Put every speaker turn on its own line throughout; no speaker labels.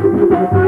Thank you.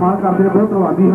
बार करियावा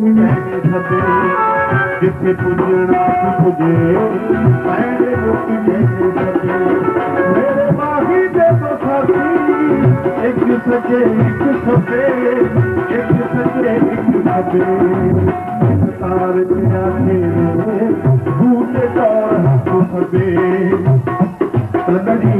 میں نے جابے جیتے پوجنا سوجے میں نے موتی میں جابے میرے ماہی دے وصاسی ایک جھوٹے ایک سوجے کھیت ستے جابے میں ستار وچ یاں ہے وہ بوٹے کا سوجے بلندا جی